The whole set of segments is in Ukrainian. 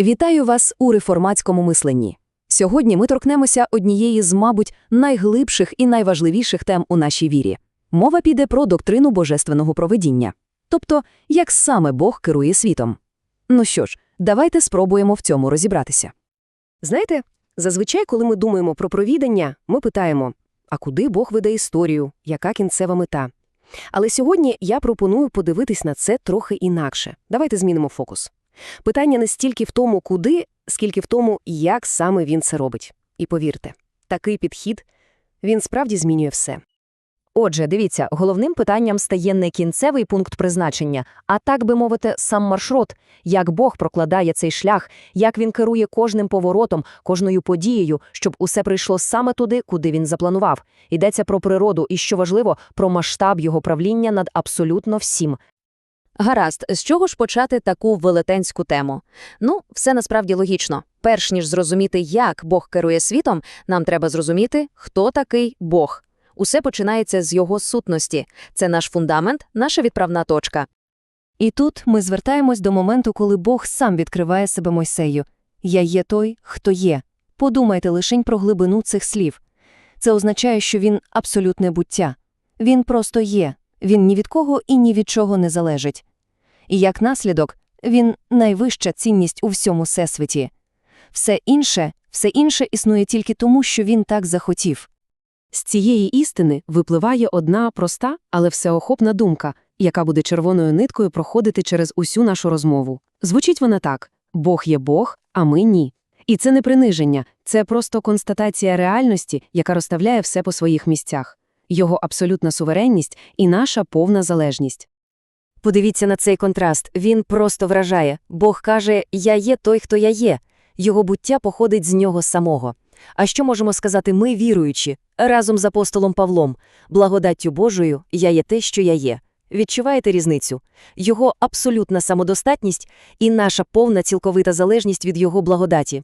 Вітаю вас у реформатському мисленні. Сьогодні ми торкнемося однієї з, мабуть, найглибших і найважливіших тем у нашій вірі. Мова піде про доктрину божественного проведіння, тобто, як саме Бог керує світом. Ну що ж, давайте спробуємо в цьому розібратися. Знаєте, зазвичай, коли ми думаємо про провідання, ми питаємо, а куди Бог веде історію, яка кінцева мета? Але сьогодні я пропоную подивитись на це трохи інакше. Давайте змінимо фокус. Питання не стільки в тому, куди, скільки в тому, як саме він це робить. І повірте, такий підхід, він справді змінює все. Отже, дивіться, головним питанням стає не кінцевий пункт призначення, а так би мовити, сам маршрут, як Бог прокладає цей шлях, як він керує кожним поворотом, кожною подією, щоб усе прийшло саме туди, куди він запланував. Йдеться про природу і, що важливо, про масштаб його правління над абсолютно всім. Гаразд, з чого ж почати таку велетенську тему? Ну, все насправді логічно. Перш ніж зрозуміти, як Бог керує світом, нам треба зрозуміти, хто такий Бог. Усе починається з його сутності. Це наш фундамент, наша відправна точка. І тут ми звертаємось до моменту, коли Бог сам відкриває себе Мойсею. «Я є той, хто є». Подумайте лишень про глибину цих слів. Це означає, що він – абсолютне буття. Він просто є, він ні від кого і ні від чого не залежить. І як наслідок, він – найвища цінність у всьому всесвіті. Все інше, все інше існує тільки тому, що він так захотів. З цієї істини випливає одна проста, але всеохопна думка, яка буде червоною ниткою проходити через усю нашу розмову. Звучить вона так: Бог є Бог, а ми ні. І це не приниження, це просто констатація реальності, яка розставляє все по своїх місцях. Його абсолютна суверенність і наша повна залежність. Подивіться на цей контраст. Він просто вражає. Бог каже «Я є той, хто я є». Його буття походить з нього самого. А що можемо сказати ми, віруючі, разом з апостолом Павлом? Благодаттю Божою я є те, що я є. Відчуваєте різницю? Його абсолютна самодостатність і наша повна цілковита залежність від його благодаті.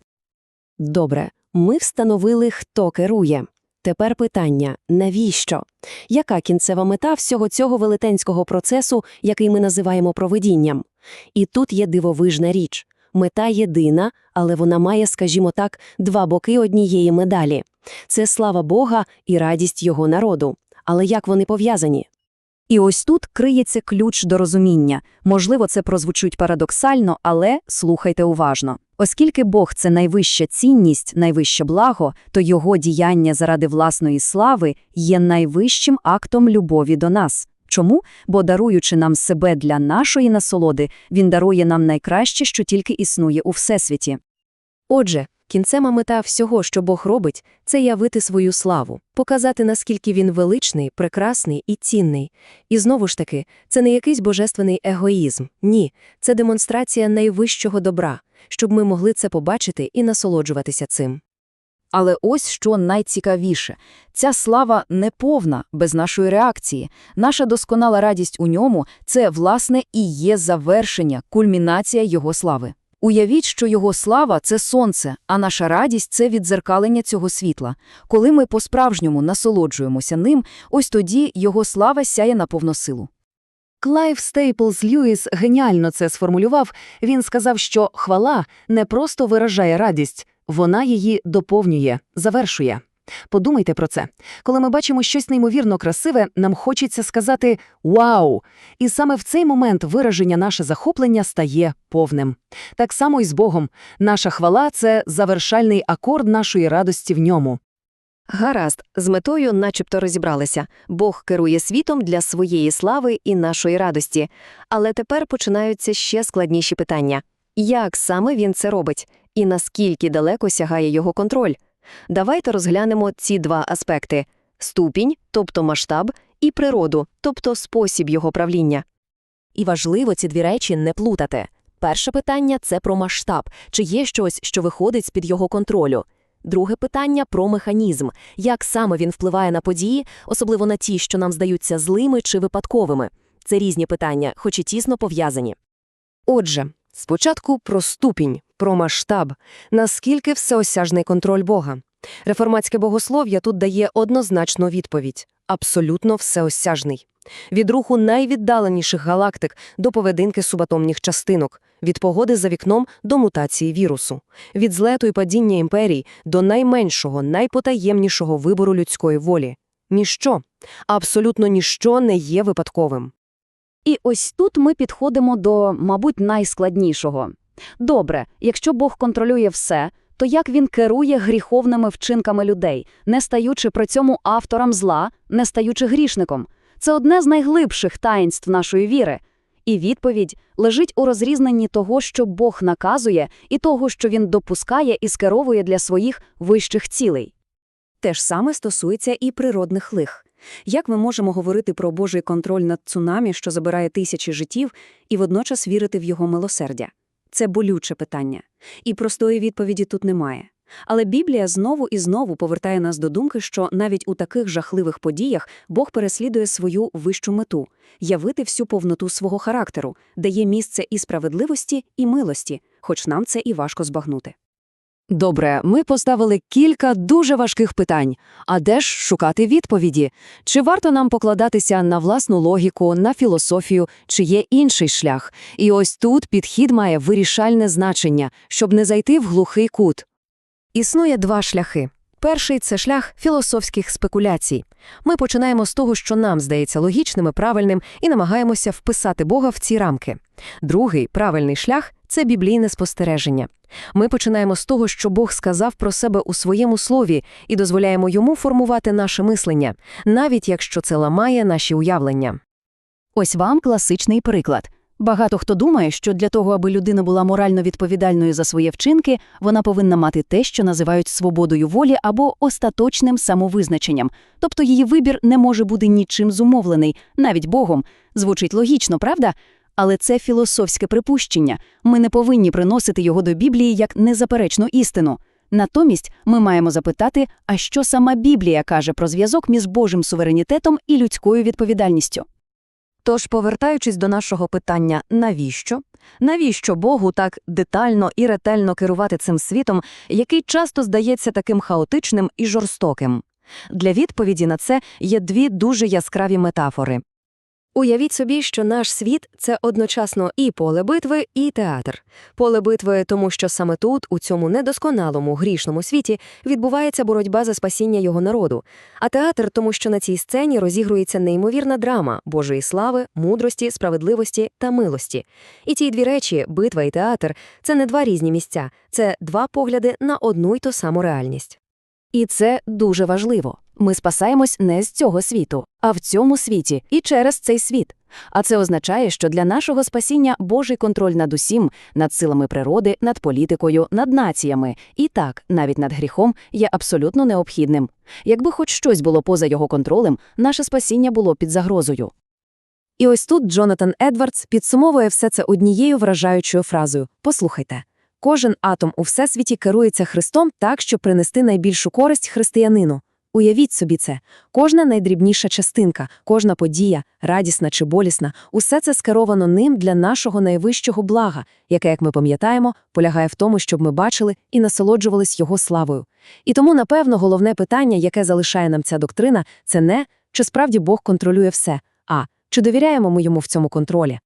Добре, ми встановили, хто керує. Тепер питання – навіщо? Яка кінцева мета всього цього велетенського процесу, який ми називаємо проведінням? І тут є дивовижна річ. Мета єдина, але вона має, скажімо так, два боки однієї медалі. Це слава Бога і радість його народу. Але як вони пов'язані? І ось тут криється ключ до розуміння. Можливо, це прозвучуть парадоксально, але слухайте уважно. Оскільки Бог – це найвища цінність, найвище благо, то його діяння заради власної слави є найвищим актом любові до нас. Чому? Бо даруючи нам себе для нашої насолоди, він дарує нам найкраще, що тільки існує у Всесвіті. Отже, кінцева мета всього, що Бог робить, це явити свою славу, показати, наскільки він величний, прекрасний і цінний. І знову ж таки, це не якийсь божественний егоїзм. Ні, це демонстрація найвищого добра, щоб ми могли це побачити і насолоджуватися цим. Але ось що найцікавіше. Ця слава не повна, без нашої реакції. Наша досконала радість у ньому – це, власне, і є завершення, кульмінація його слави. Уявіть, що його слава – це сонце, а наша радість – це віддзеркалення цього світла. Коли ми по-справжньому насолоджуємося ним, ось тоді його слава сяє на повну силу. Клайв Стейплз Льюіс геніально це сформулював. Він сказав, що хвала не просто виражає радість, вона її доповнює, завершує. Подумайте про це. Коли ми бачимо щось неймовірно красиве, нам хочеться сказати «Вау!». І саме в цей момент вираження наше захоплення стає повним. Так само і з Богом. Наша хвала – це завершальний акорд нашої радості в ньому. Гаразд, з метою начебто розібралися. Бог керує світом для своєї слави і нашої радості. Але тепер починаються ще складніші питання. Як саме він це робить? І наскільки далеко сягає його контроль? Давайте розглянемо ці два аспекти – ступінь, тобто масштаб, і природу, тобто спосіб його правління. І важливо ці дві речі не плутати. Перше питання – це про масштаб, чи є щось, що виходить з-під його контролю. Друге питання – про механізм, як саме він впливає на події, особливо на ті, що нам здаються злими чи випадковими. Це різні питання, хоч і тісно пов'язані. Отже, спочатку про ступінь, про масштаб, наскільки всеосяжний контроль Бога. Реформатське богослов'я тут дає однозначну відповідь – абсолютно всеосяжний. Від руху найвіддаленіших галактик до поведінки субатомних частинок, від погоди за вікном до мутації вірусу, від злету і падіння імперій до найменшого, найпотаємнішого вибору людської волі. Ніщо, абсолютно ніщо не є випадковим. І ось тут ми підходимо до, мабуть, найскладнішого. Добре, якщо Бог контролює все, то як він керує гріховними вчинками людей, не стаючи при цьому автором зла, не стаючи грішником? Це одне з найглибших таїнств нашої віри. І відповідь лежить у розрізненні того, що Бог наказує, і того, що він допускає і скеровує для своїх вищих цілей. Те ж саме стосується і природних лих. Як ми можемо говорити про Божий контроль над цунамі, що забирає тисячі життів, і водночас вірити в його милосердя? Це болюче питання. І простої відповіді тут немає. Але Біблія знову і знову повертає нас до думки, що навіть у таких жахливих подіях Бог переслідує свою вищу мету – явити всю повноту свого характеру, дає місце і справедливості, і милості, хоч нам це і важко збагнути. Добре, ми поставили кілька дуже важких питань. А де ж шукати відповіді? Чи варто нам покладатися на власну логіку, на філософію, чи є інший шлях? І ось тут підхід має вирішальне значення, щоб не зайти в глухий кут. Існує два шляхи. Перший – це шлях філософських спекуляцій. Ми починаємо з того, що нам здається логічним і правильним, і намагаємося вписати Бога в ці рамки. Другий, правильний шлях – це біблійне спостереження. Ми починаємо з того, що Бог сказав про себе у своєму слові, і дозволяємо йому формувати наше мислення, навіть якщо це ламає наші уявлення. Ось вам класичний приклад. Багато хто думає, що для того, аби людина була морально відповідальною за свої вчинки, вона повинна мати те, що називають свободою волі або остаточним самовизначенням. Тобто її вибір не може бути нічим зумовлений, навіть Богом. Звучить логічно, правда? Але це філософське припущення. Ми не повинні приносити його до Біблії як незаперечну істину. Натомість ми маємо запитати, а що сама Біблія каже про зв'язок між Божим суверенітетом і людською відповідальністю. Тож, повертаючись до нашого питання «навіщо?», навіщо Богу так детально і ретельно керувати цим світом, який часто здається таким хаотичним і жорстоким? Для відповіді на це є дві дуже яскраві метафори. Уявіть собі, що наш світ – це одночасно і поле битви, і театр. Поле битви, тому що саме тут, у цьому недосконалому грішному світі, відбувається боротьба за спасіння його народу. А театр, тому що на цій сцені розігрується неймовірна драма Божої слави, мудрості, справедливості та милості. І ті дві речі, битва і театр, це не два різні місця, це два погляди на одну й ту саму реальність. І це дуже важливо. Ми спасаємось не з цього світу, а в цьому світі і через цей світ. А це означає, що для нашого спасіння Божий контроль над усім, над силами природи, над політикою, над націями, і так, навіть над гріхом, є абсолютно необхідним. Якби хоч щось було поза його контролем, наше спасіння було під загрозою. І ось тут Джонатан Едвардс підсумовує все це однією вражаючою фразою «Послухайте». Кожен атом у всесвіті керується Христом так, щоб принести найбільшу користь християнину. Уявіть собі це. Кожна найдрібніша частинка, кожна подія, радісна чи болісна, усе це скеровано ним для нашого найвищого блага, яке, як ми пам'ятаємо, полягає в тому, щоб ми бачили і насолоджувались його славою. І тому, напевно, головне питання, яке залишає нам ця доктрина, це не, чи справді Бог контролює все, а чи довіряємо ми йому в цьому контролі.